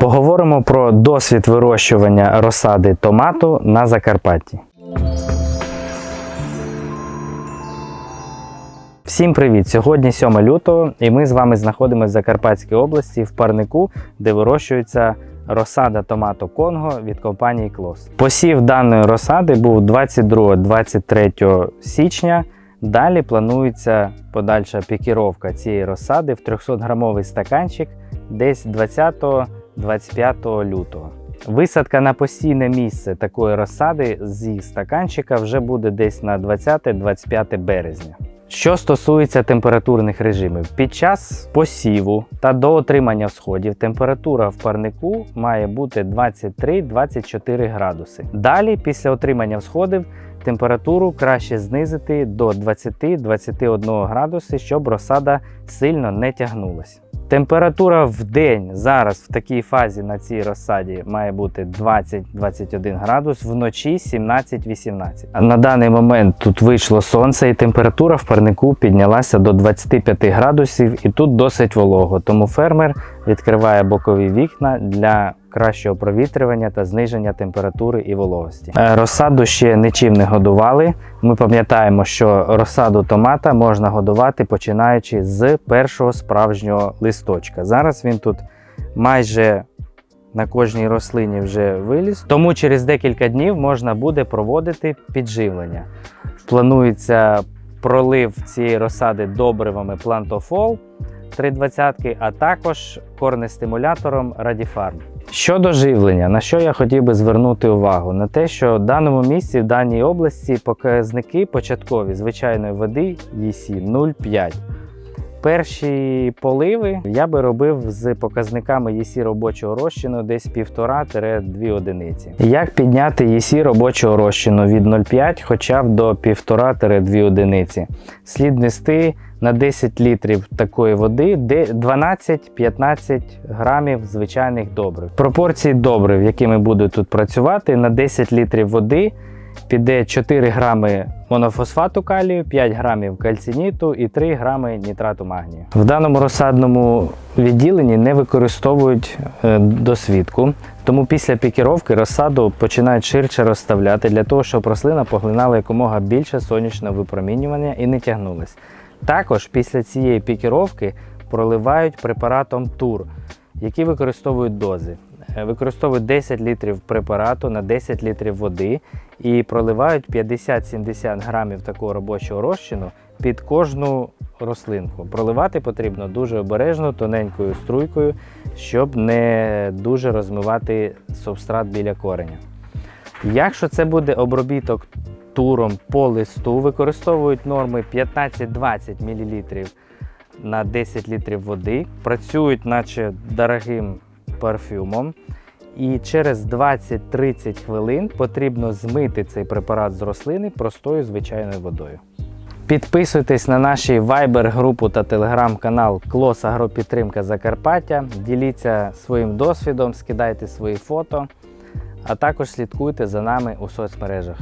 Поговоримо про досвід вирощування розсади томату на Закарпатті. Всім привіт! Сьогодні 7 лютого, і ми з вами знаходимося в Закарпатській області в парнику, де вирощується розсада томату Конго від компанії Клос. Посів даної розсади був 22-23 січня. Далі планується подальша пікіровка цієї розсади в 300-грамовий стаканчик десь 20-25 лютого. Висадка на постійне місце такої розсади зі стаканчика вже буде десь на 20-25 березня. Що стосується температурних режимів, під час посіву та до отримання всходів температура в парнику має бути 23-24 градуси. Далі, після отримання всходів, температуру краще знизити до 20-21 градуси, щоб розсада сильно не тягнулася. Температура в день зараз в такій фазі на цій розсаді має бути 20-21 градус, вночі 17-18. На даний момент тут вийшло сонце і температура в парнику піднялася до 25 градусів, і тут досить волого. Тому фермер відкриває бокові вікна для кращого провітрювання та зниження температури і вологості. Е, Розсаду ще нічим не годували. Ми пам'ятаємо, що розсаду томата можна годувати починаючи з першого справжнього листочка. Зараз він тут майже на кожній рослині вже виліз, тому через декілька днів можна буде проводити підживлення. Планується пролив цієї розсади добривами Plantoфол 320, а також корнестимулятором Радіфарм. Щодо живлення, на що я хотів би звернути увагу? На те, що в даному місці, в даній області, показники початкові звичайної води ЄСі 0,5. Перші поливи я би робив з показниками ЄСі робочого розчину десь 1,5-2 одиниці. Як підняти єсі робочого розчину від 0,5 хоча б до 1,5-2 одиниці? Слід нести на 10 літрів такої води де 12-15 грамів звичайних добрив. Пропорції добрив, якими буду тут працювати, на 10 літрів води піде 4 грами монофосфату калію, 5 грамів кальциніту і 3 грами нітрату магнію. В даному розсадному відділенні не використовують е, досвідку, тому після пікіровки розсаду починають ширше розставляти для того, щоб рослина поглинала якомога більше сонячного випромінювання і не тягнулась. Також після цієї пікіровки проливають препаратом тур, які використовують дози. Е, Використовують 10 літрів препарату на 10 літрів води і проливають 50-70 грамів такого робочого розчину під кожну рослинку. Проливати потрібно дуже обережно, тоненькою струйкою, щоб не дуже розмивати субстрат біля кореня. Якщо це буде обробіток туром по листу, використовують норми 15-20 мл на 10 літрів води, працюють наче дорогим парфюмом. І через 20-30 хвилин потрібно змити цей препарат з рослини простою звичайною водою. Підписуйтесь на наші Viber групу та телеграм-канал Клос Агропідтримка Закарпаття. Діліться своїм досвідом, скидайте свої фото, а також слідкуйте за нами у соцмережах.